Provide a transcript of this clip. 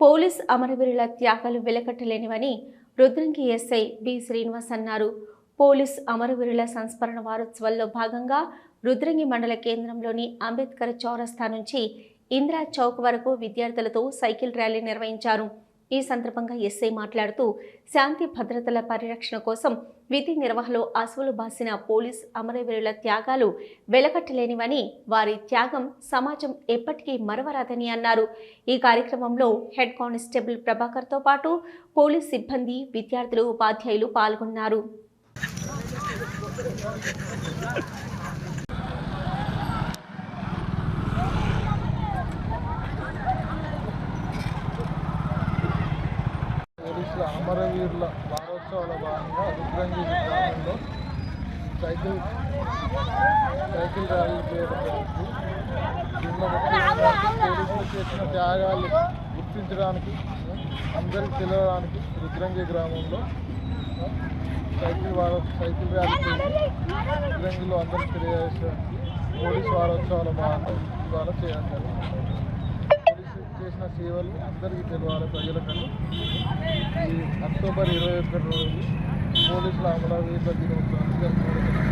Police అమరవీరుల త్యాగాలు వెలకట్టలేనివని రుద్రంగి ఎస్ఐ బి శ్రీనివాస్ అన్నారు. పోలీస్ అమరవీరుల సంస్మరణ వారోత్సవాల్లో భాగంగా రుద్రంగి మండల కేంద్రంలోని అంబేద్కర్ చౌరస్తా నుంచి ఇందిరా చౌక్ వరకు విద్యార్థులతో సైకిల్ ర్యాలీ నిర్వహించారు. ఈ సందర్భంగా ఎస్ఐ మాట్లాడుతూ శాంతి భద్రతల పరిరక్షణ కోసం విధి నిర్వహణలో అసువులు బాసిన పోలీస్ అమరవీరుల త్యాగాలు వెలకట్టలేనివని వారి త్యాగం సమాజం ఎప్పటికీ మరవరాదని అన్నారు. ఈ కార్యక్రమంలో హెడ్ కానిస్టేబుల్ ప్రభాకర్తో పాటు పోలీస్ సిబ్బంది విద్యార్థులు ఉపాధ్యాయులు పాల్గొన్నారు. పోలీసుల అమరవీరుల వారోత్సవాల భాగంగా రుద్రంగి గ్రామంలో సైకిల్ సైకిల్ ర్యాలీ చేయడం జరుగుతుంది. దీనిలో పోలీసులు చేసిన త్యాగాలు గుర్తించడానికి అందరికి తెలియడానికి రుద్రంగి గ్రామంలో సైకిల్ వార సైకిల్ ర్యాలీ రుద్రంగిలో అందరికి తెలియజేసడానికి పోలీస్ వారోత్సవాల భాగంగా ద్వారా చేయడం జరిగింది పోలీసు చేసిన సేవలు అందరికీ తెలియాలి ప్రజలకని అక్టోబర్ ఇరవై ఒకటి రోజు పోలీసుల అమరవీరుల దినోత్సవాన్ని జరుపుకోవడం